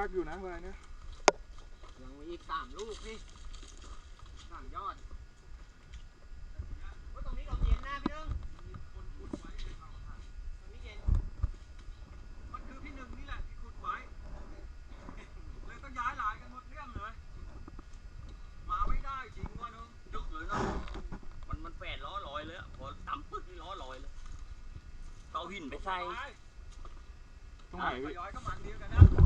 ากอยู่นะอะไรเนี่ยยังมีอีกสามลูกนี่สามยอดว่าตรงนี้ลมเย็นนะพี่นึงตรงนี้เย็น มันคือพี่หนึ่งนี่แหละที่ขุดไว้ เลยต้องย้ายหลายกันหมดเรื่องเลย มาไม่ได้จริงวะเนาะดึกเลยเนาะมันมันแฝดล้อลอยเลยอะพอต่ำปึ๊กนี่ล้อลอยเลยเอาหินไปใส่ตรงไหนไปพี่ย้อยก็มันเดียวกันนะ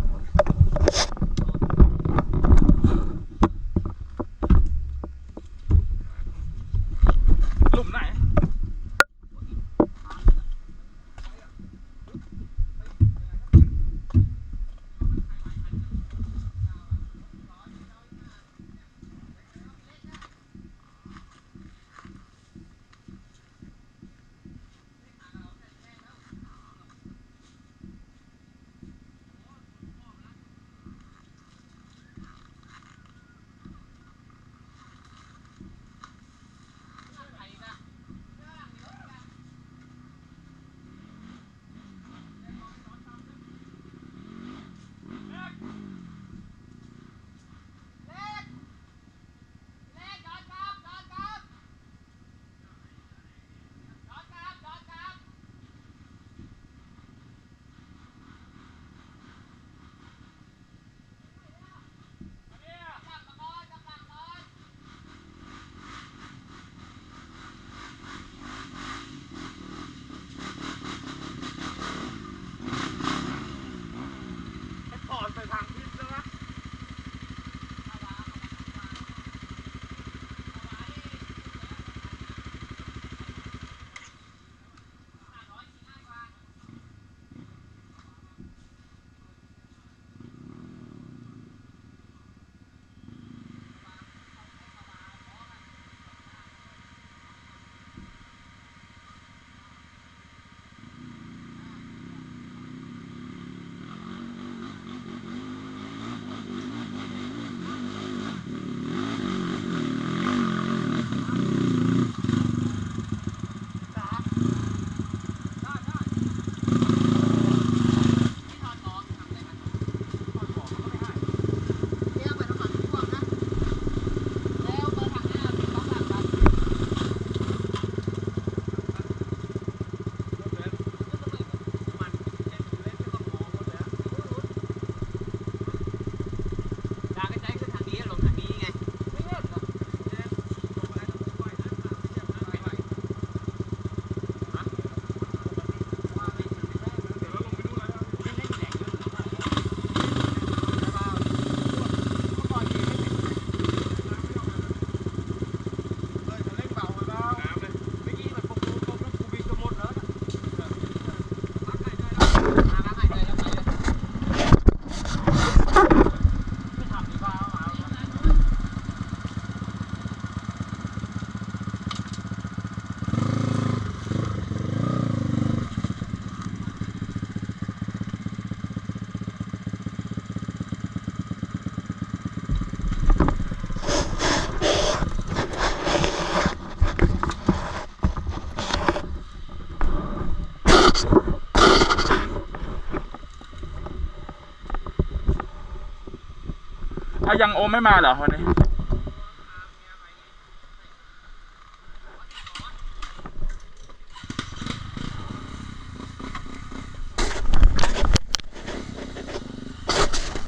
อะยังโอมไม่มาเหรอวันนี้